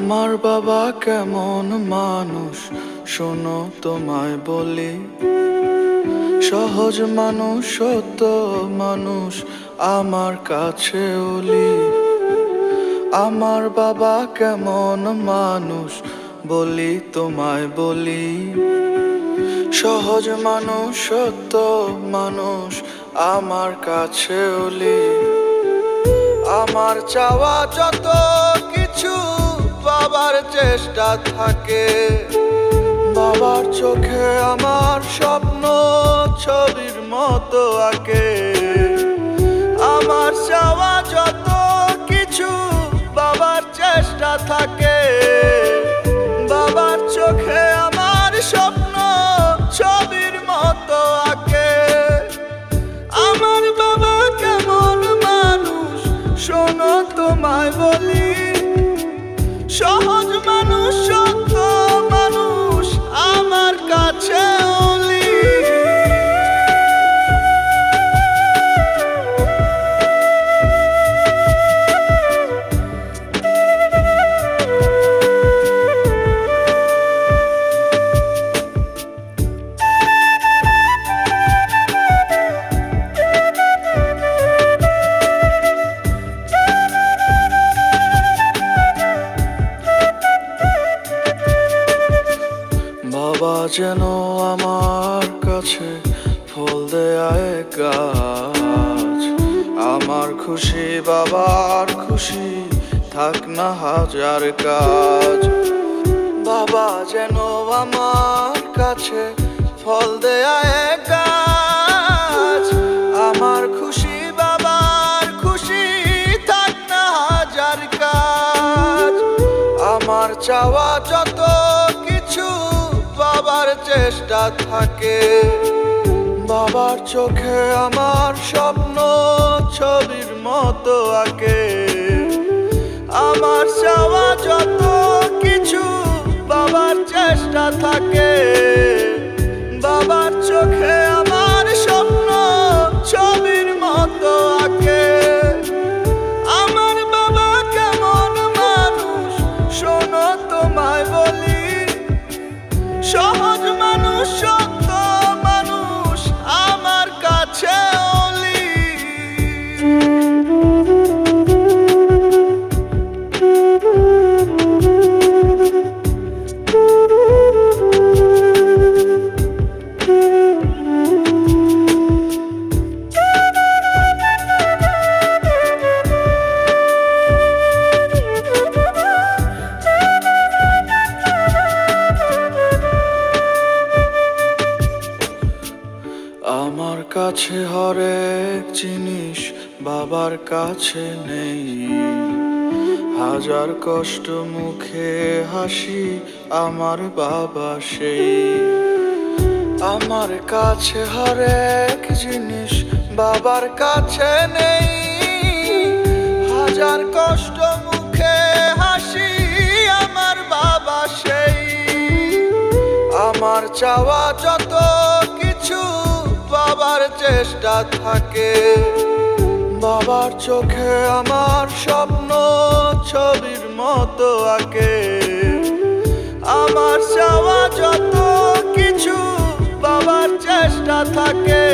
আমার বাবা কেমন মানুষ? শোনো তোমায় বলি। সহজ মানুষ, সত্য মানুষ, আমার কাছে ওলি। আমার বাবা কেমন মানুষ? বলি তোমায় বলি। সহজ মানুষ, সত্য মানুষ, আমার কাছে ওলি। আমার চাওয়া যত কিছু বাবার চেষ্টা থাকে। বাবার চোখে আমার স্বপ্ন ছবির মতো আঁকে। আমার চাওয়া যত কিছু বাবার চেষ্টা থাকে। বাবার চোখে আমার স্বপ্ন ছবির মতো আঁকে। আমার বাবা কেমন মানুষ, শোনো তোমায় বলি বাবা যেন আমার কাছে ফল দেয় গাছ। আমার খুশি বাবার খুশি, থাক না হাজার কাজ। বাবা যেন আমার কাছে ফল দেয় গাছ। আমার খুশি বাবার খুশি, থাক না হাজার কাজ। আমার চাওয়া যত চেষ্টা থাকে। বাবার চোখে আমার স্বপ্ন ছবির মতো আঁকে। আমার চাওয়া যত কিছু বাবার চেষ্টা থাকে। আমার কাছে হরেক জিনিস বাবার কাছে নেই। হাজার কষ্ট মুখে হাসি আমার বাবা সেই। আমার কাছে হরেক জিনিস বাবার কাছে নেই। হাজার কষ্ট মুখে হাসি আমার বাবা সেই। আমার চাওয়া যত কিছু চেষ্টা থাকে। বাবার চোখে আমার স্বপ্ন ছবির মতো আঁকে। আমার চাওয়া যত কিছু বাবার চেষ্টা থাকে।